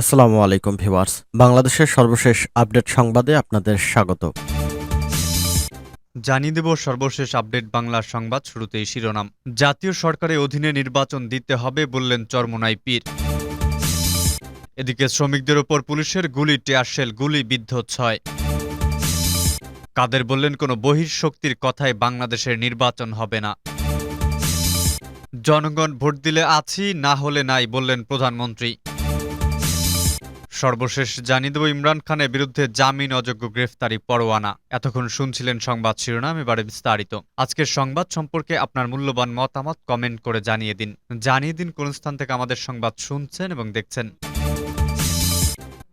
আসসালামু আলাইকুম ভিউয়ার্স। বাংলাদেশের সর্বশেষ আপডেট সংবাদে আপনাদের স্বাগত। জানিয়ে দেব সর্বশেষ আপডেট বাংলা সংবাদ শুরুতেই শিরোনাম। জাতীয় সরকারের অধীনে নির্বাচন দিতে হবে বললেন চরমোনাই পীর। এদিকে শ্রমিকদের ওপর পুলিশের গুলি টেয়ারশেল গুলি বিদ্ধ ছয়। কাদের বললেন, কোনো বহিঃশক্তির কথায় বাংলাদেশের নির্বাচন হবে না। জনগণ ভোট দিলে আছি, না হলে নাই বললেন প্রধানমন্ত্রী। সর্বশেষ জানিয়ে দেব, ইমরান খানের বিরুদ্ধে জামিন, অযোগ্য গ্রেফতারি, পরোয়ানা। এতক্ষণ শুনছিলেন সংবাদ শিরোনাম, এবারে বিস্তারিত। আজকের সংবাদ সম্পর্কে আপনার মূল্যবান মতামত কমেন্ট করে জানিয়ে দিন। জানিয়ে দিন কোন স্থান থেকে আমাদের সংবাদ শুনছেন এবং দেখছেন।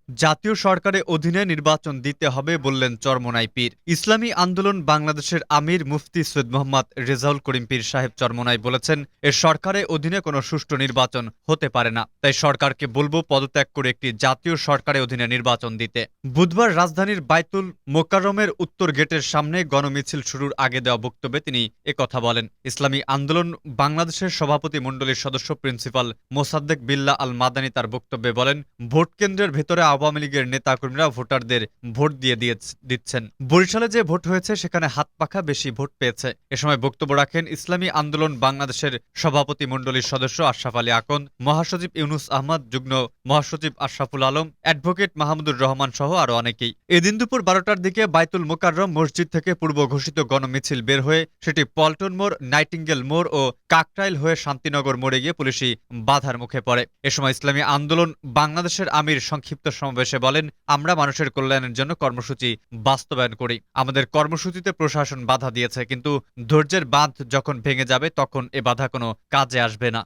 জাতীয় সরকারের অধীনে নির্বাচন দিতে হবে বললেন চরমোনাই পীর। ইসলামী আন্দোলন বাংলাদেশের আমির মুফতি সৈয়দ মোহাম্মদ রেজাউল করিম পীর সাহেব চরমোনাই বলেছেন, এর সরকারের অধীনে কোনো সুষ্ঠু নির্বাচন হতে পারে না। তাই সরকারকে বলব পদত্যাগ করে একটি জাতীয় সরকারের অধীনে নির্বাচন দিতে। বুধবার রাজধানীর বাইতুল মোকাররমের উত্তর গেটের সামনে গণমিছিল শুরুর আগে দেওয়া বক্তব্যে তিনি একথা বলেন। ইসলামী আন্দোলন বাংলাদেশের সভাপতি মণ্ডলীর সদস্য প্রিন্সিপাল মোসাদ্দেক বিল্লা আল মাদানী তার বক্তব্যে বলেন ভোট কেন্দ্রের ভেতরে আওয়ামী লীগের নেতাকর্মীরা ভোটারদের ভোট দিয়ে দিয়ে দিচ্ছেন। বরিশালে যে ভোট হয়েছে, সেখানে হাত পাখা বেশি ভোট পেয়েছে। এ সময় বক্তব্য রাখেন ইসলামী আন্দোলন বাংলাদেশের সভাপতি মণ্ডলীর সদস্য আশরাফ আলী আকন, মহাসচিব ইউনুস আহমদ, যুগ্ম মহাসচিব আশরাফুল আলম, অ্যাডভোকেট মাহমুদুর রহমান সহ আরও অনেকেই। এদিন দুপুর বারোটার দিকে বাইতুল মোকাররম মসজিদ থেকে পূর্ব ঘোষিত গণমিছিল বের হয়ে সেটি পল্টন মোড়, নাইটিঙ্গেল মোড় ও কাকটাইল হয়ে শান্তিনগর মোড়ে গিয়ে পুলিশি বাধার মুখে পড়ে। এ সময় ইসলামী আন্দোলন বাংলাদেশের আমির সংক্ষিপ্ত সমাবেশে বলেন, আমরা মানুষের কল্যাণের জন্য কর্মসূচি বাস্তবায়ন করি। আমাদের কর্মসূচিতে প্রশাসন বাধা দিয়েছে, কিন্তু ধৈর্যের বাঁধ যখন ভেঙে যাবে, তখন এ বাধা কোনো কাজে আসবে না।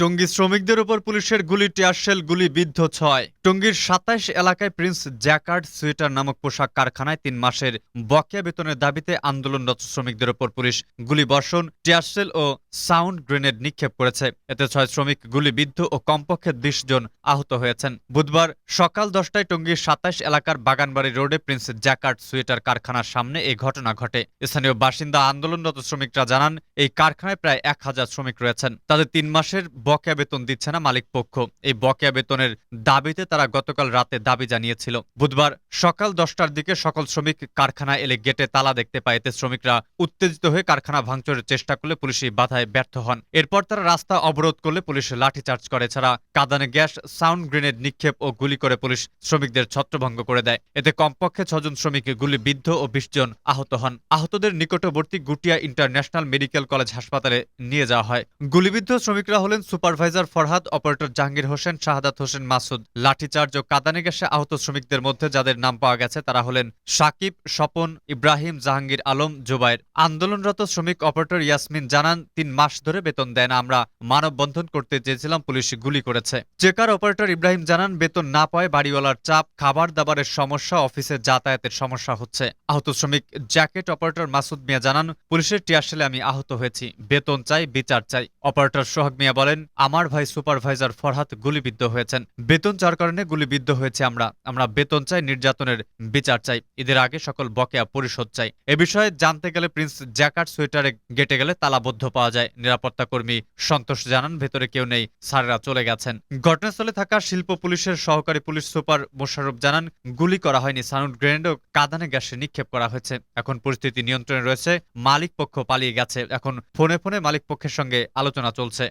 টঙ্গী শ্রমিকদের উপর পুলিশের গুলি, টিয়ারশেল গুলি বিদ্ধ ছয়। টঙ্গীর সাতাইশ এলাকায় প্রিন্স জ্যাকার্ড সুয়েটার নামক পোশাক কারখানায় তিন মাসের বকেয়া বেতনের দাবিতে আন্দোলনরত শ্রমিকদের উপর পুলিশ গুলি বর্ষণ, টিয়ারশেল ও সাউন্ড গ্রেনেড নিক্ষেপ করেছে। এতে ছয় শ্রমিক গুলিবিদ্ধ ও কমপক্ষে বিশ জন আহত হয়েছেন। বুধবার সকাল দশটায় টঙ্গীর সাতাইশ এলাকার বাগানবাড়ি রোডে প্রিন্স জ্যাকার্ড সুয়েটার কারখানার সামনে এই ঘটনা ঘটে। স্থানীয় বাসিন্দা আন্দোলনরত শ্রমিকরা জানান, এই কারখানায় প্রায় এক হাজার শ্রমিক রয়েছেন। তাদের তিন মাসের বকেয়া বেতন দিচ্ছে না মালিক পক্ষ। এই বকেয়া বেতনের দাবিতে তারা গতকাল রাতে দাবি জানিয়েছিল। বুধবার সকাল দশটার দিকে সকল শ্রমিক কারখানা এলে গেটে তালা দেখতে পায়। এতে শ্রমিকরা উত্তেজিত হয়ে কারখানা ভাঙচুরের চেষ্টা করলে পুলিশি বাধায় ব্যর্থ হন। এরপর তারা রাস্তা অবরোধ করলে পুলিশ লাঠিচার্জ করে। ছাড়া কাদানে গ্যাস, সাউন্ড গ্রেনেড নিক্ষেপ ও গুলি করে পুলিশ শ্রমিকদের ছত্রভঙ্গ করে দেয়। এতে কমপক্ষে ছজন শ্রমিক গুলিবিদ্ধ ও বিশ জন আহত হন। আহতদের নিকটবর্তী গুটিয়া ইন্টারন্যাশনাল মেডিকেল কলেজ হাসপাতালে নিয়ে যাওয়া হয়। গুলিবিদ্ধ শ্রমিকরা হলেন সুপারভাইজার ফরহাদ, অপারেটর জাহাঙ্গীর হোসেন, শাহাদাত হোসেন মাসুদ, লাঠিচার্জ ও কাদানে গ্যাসে আহত শ্রমিকদের মধ্যে যাদের নাম পাওয়া গেছে তারা হলেন সাকিব, স্বপন, ইব্রাহিম, জাহাঙ্গীর আলম, জুবাইর। আন্দোলনরত শ্রমিক অপারেটর ইয়াসমিন জানান, তিন মাস ধরে বেতন দেয় না, আমরা মানববন্ধন করতে চেয়েছিলাম, পুলিশ গুলি করেছে। চেকার অপারেটর ইব্রাহিম জানান, বেতন না পায় বাড়িওয়ালার চাপ খাবার দাবারের সমস্যা, অফিসে যাতায়াতের সমস্যা হচ্ছে। আহত শ্রমিক জ্যাকেট অপারেটর মাসুদ মিয়া জানান, পুলিশের টিয়ারশেলে আমি আহত হয়েছি। বেতন চাই, বিচার চাই। অপারেটর সোহাগ মিয়া বলেন আমার ভাই সুপারভাইজার ফরহাদ গুলিবিদ্ধ হয়েছেন। বেতন চার কারণে গুলিবিদ্ধ হয়েছে আমরা। আমরা বেতন চাই, নির্যাতনের বিচার চাই। ঈদের আগে সকল বকেয়া পরিশোধ চাই। এ বিষয়ে জানতে গেলে প্রিন্স জ্যাকার্ড সোয়েটারে গেটে গেলে তালাবদ্ধ পাওয়া যায়। নিরাপত্তা কর্মী সন্তোষ জানান, ভেতরে কেউ নেই, স্যারেরা চলে গেছেন। ঘটনাস্থলে থাকা শিল্প পুলিশের সহকারী পুলিশ সুপার মোশারফ জানান, গুলি করা হয়নি। সাউন্ড গ্রেনেড ও কাদানে গ্যাসে নিক্ষেপ করা হয়েছে। এখন পরিস্থিতি নিয়ন্ত্রণে রয়েছে। মালিক পক্ষ পালিয়ে গেছে। এখন ফোনে ফোনে মালিক পক্ষের সঙ্গে আলোচনা চলছে।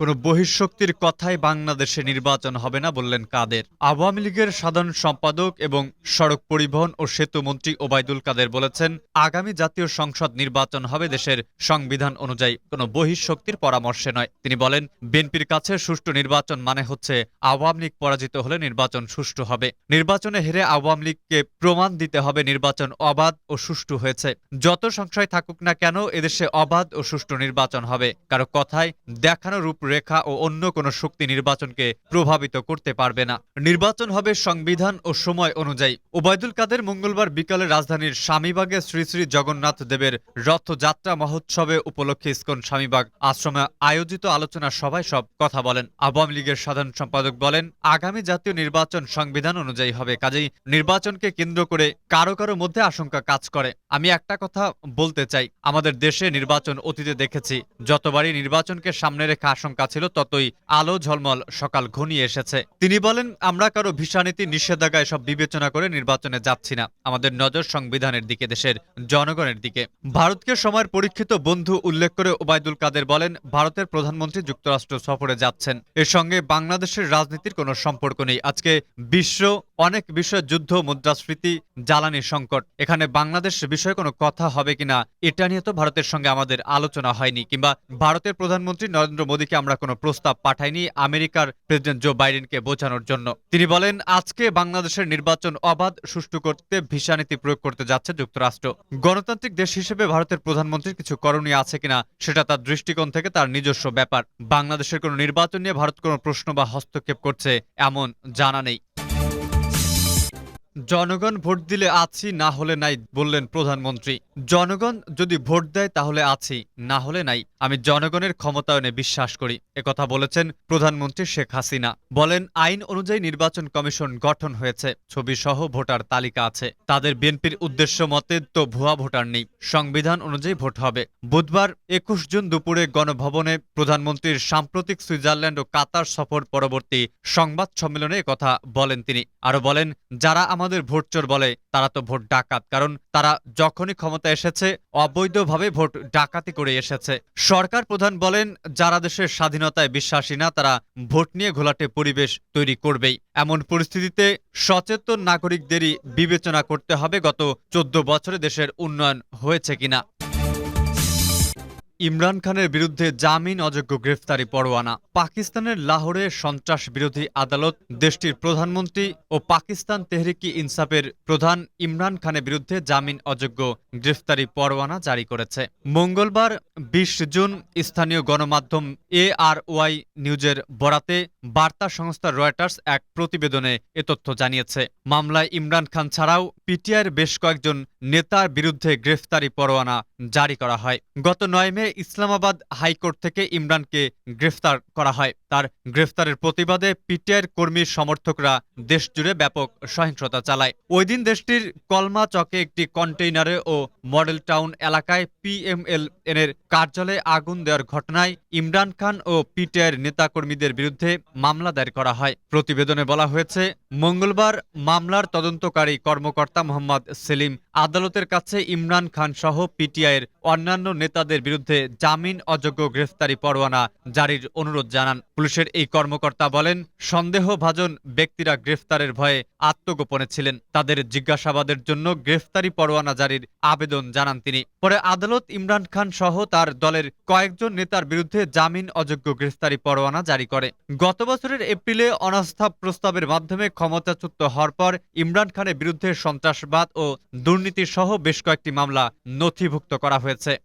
কোনো বহিঃশক্তির কথাই বাংলাদেশে নির্বাচন হবে না বললেন কাদের। আওয়ামী লীগের সাধারণ সম্পাদক এবং সড়ক পরিবহন ও সেতু মন্ত্রী ওবায়দুল কাদের বলেছেন, আগামী জাতীয় সংসদ নির্বাচন হবে দেশের সংবিধান অনুযায়ী, কোনো বহিঃশক্তির পরামর্শে নয়। তিনি বলেন, বিএনপির কাছে সুষ্ঠু নির্বাচন মানে হচ্ছে আওয়ামী লীগ পরাজিত হলে নির্বাচন সুষ্ঠু হবে। নির্বাচনে হেরে আওয়ামী লীগকে প্রমাণ দিতে হবে নির্বাচন অবাধ ও সুষ্ঠু হয়েছে। যত সংশয় থাকুক না কেন, এদেশে অবাধ ও সুষ্ঠু নির্বাচন হবে। কারও কথায় দেখানো রূপ রেখা ও অন্য কোনো শক্তি নির্বাচনকে প্রভাবিত করতে পারবে না। নির্বাচন হবে সংবিধান ও সময় অনুযায়ী। ওবায়দুল কাদের মঙ্গলবার বিকালে রাজধানীর স্বামীবাগে শ্রী শ্রী জগন্নাথ দেবের রথযাত্রা মহোৎসবে উপলক্ষে ইস্কন স্বামীবাগ আশ্রমে আয়োজিত আলোচনা সভায় সব কথা বলেন। আওয়ামী লীগের সাধারণ সম্পাদক বলেন, আগামী জাতীয় নির্বাচন সংবিধান অনুযায়ী হবে, কাজেই নির্বাচনকে কেন্দ্র করে কারও কারও মধ্যে আশঙ্কা কাজ করে। আমি একটা কথা বলতে চাই, আমাদের দেশে নির্বাচন অতীতে দেখেছি, যতবারই নির্বাচনকে সামনে রেখে আশঙ্কা ছিল, ততই আলো ঝলমল, সকাল ঘনিয়ে এসেছে। তিনি বলেন, আমরা কারও ভিসানীতি নিষেধাজ্ঞা এসব বিবেচনা করে নির্বাচনে যাচ্ছি না। আমাদের নজর সংবিধানের দিকে, দেশের জনগণের দিকে। ভারতকে সময়ের পরীক্ষিত বন্ধু উল্লেখ করে ওবায়দুল কাদের বলেন, ভারতের প্রধানমন্ত্রী যুক্তরাষ্ট্র সফরে যাচ্ছেন। এর সঙ্গে বাংলাদেশের রাজনীতির কোনো সম্পর্ক নেই। আজকে বিশ্ব অনেক বিষয়, যুদ্ধ, মুদ্রাস্ফীতি, জ্বালানি সংকট। এখানে বাংলাদেশ বিষয়ে কোনো কথা হবে কিনা, এটা নিয়ে তো ভারতের সঙ্গে আমাদের আলোচনা হয়নি। কিংবা, ভারতের প্রধানমন্ত্রী নরেন্দ্র মোদীকে আমরা কোনো প্রস্তাব পাঠাইনি আমেরিকার প্রেসিডেন্ট জো বাইডেনকে বোঝানোর জন্য। তিনি বলেন, আজকে বাংলাদেশের নির্বাচন অবাধ, সুষ্ঠু করতে ভিসা নীতি প্রয়োগ করতে যাচ্ছে যুক্তরাষ্ট্র। গণতান্ত্রিক দেশ হিসেবে ভারতের প্রধানমন্ত্রীর কিছু করণীয় আছে কিনা, সেটা তার দৃষ্টিকোণ থেকে তার নিজস্ব ব্যাপার। বাংলাদেশের কোনো নির্বাচন নিয়ে ভারত কোনো প্রশ্ন বা হস্তক্ষেপ করছে, এমন জানা নেই। জনগণ ভোট দিলে আছি, না হলে নাই, বললেন প্রধানমন্ত্রী। জনগণ যদি ভোট দেয়, তাহলে আছি, না হলে নাই। আমি জনগণের ক্ষমতায়নে বিশ্বাস করি। একথা বলেছেন প্রধানমন্ত্রী শেখ হাসিনা। বলেন, আইন অনুযায়ী নির্বাচন কমিশন গঠন হয়েছে। ছবি সহ ভোটার তালিকা আছে। তাদের বিএনপির উদ্দেশ্য মতে তো ভুয়া ভোটার নেই। সংবিধান অনুযায়ী ভোট হবে। বুধবার একুশ জুন দুপুরে গণভবনে প্রধানমন্ত্রীর সাম্প্রতিক সুইজারল্যান্ড ও কাতার সফর পরবর্তী সংবাদ সম্মেলনে কথা বলেন তিনি। আরও বলেন, যারা আমাদের ভোটচোর বলে, তারা তো ভোট ডাকাত, কারণ তারা যখনই ক্ষমতা এসেছে, অবৈধভাবে ভোট ডাকাতি করে এসেছে। সরকার প্রধান বলেন, যারা দেশের স্বাধীনতায় বিশ্বাসী না, তারা ভোট নিয়ে ঘোলাটে পরিবেশ তৈরি করবেই। এমন পরিস্থিতিতে সচেতন নাগরিকদেরই বিবেচনা করতে হবে, গত চোদ্দ বছরে দেশের উন্নয়ন হয়েছে কিনা। ইমরান খানের বিরুদ্ধে জামিন অযোগ্য গ্রেফতারি পরোয়ানা। পাকিস্তানের লাহোরে সন্ত্রাস বিরোধী আদালত, দেশটির প্রধানমন্ত্রী ও পাকিস্তান তেহরিকি ইনসাফের প্রধান ইমরান খানের বিরুদ্ধে জামিন অযোগ্য গ্রেফতারি পরোয়ানা জারি করেছে। মঙ্গলবার বিশ জুন স্থানীয় গণমাধ্যম এ আর ওয়াই নিউজের বরাতে বার্তা সংস্থা রয়টার্স এক প্রতিবেদনে এ তথ্য জানিয়েছে। মামলায় ইমরান খান ছাড়াও পিটিআইয়ের বেশ কয়েকজন নেতার বিরুদ্ধে গ্রেফতারি পরোয়ানা জারি করা হয়। গত নয় মে ইসলামাবাদ হাইকোর্ট থেকে ইমরানকে গ্রেফতার করা হয়। তার গ্রেফতারের প্রতিবাদে পিটিআইয়ের কর্মী সমর্থকরা দেশজুড়ে ব্যাপক সহিংসতা চালায়। ওই দিন দেশটির কলমা চকে একটি কন্টেইনারে ও মডেল টাউন এলাকায় পিএমএল এর কার্যালয়ে আগুন দেওয়ার ঘটনায় ইমরান খান ও পিটিআইয়ের নেতাকর্মীদের বিরুদ্ধে মামলা দায়ের করা হয়। প্রতিবেদনে বলা হয়েছে, মঙ্গলবার মামলার তদন্তকারী কর্মকর্তা মোহাম্মদ সেলিম আদালতের কাছে ইমরান খান সহ পিটিআইয়ের অন্যান্য নেতাদের বিরুদ্ধে জামিন অযোগ্য গ্রেফতারি পরোয়ানা জারির অনুরোধ জানান। পুলিশের এই কর্মকর্তা বলেন, সন্দেহভাজন ব্যক্তিরা গ্রেফতারের ভয়ে আত্মগোপনে ছিলেন। তাদের জিজ্ঞাসাবাদের জন্য গ্রেফতারি পরোয়ানা জারির আবেদন জানান তিনি। পরে আদালত ইমরান খান সহ তার দলের কয়েকজন নেতার বিরুদ্ধে জামিন অযোগ্য গ্রেফতারি পরোয়ানা জারি করে। গত বছরের এপ্রিলে অনাস্থা প্রস্তাবের মাধ্যমে ক্ষমতাচ্যুত হওয়ার পর ইমরান খানের বিরুদ্ধে সন্ত্রাসবাদ ও দুর্নীতি সহ বেশ কয়েকটি মামলা নথিভুক্ত করা হয়েছে। let's say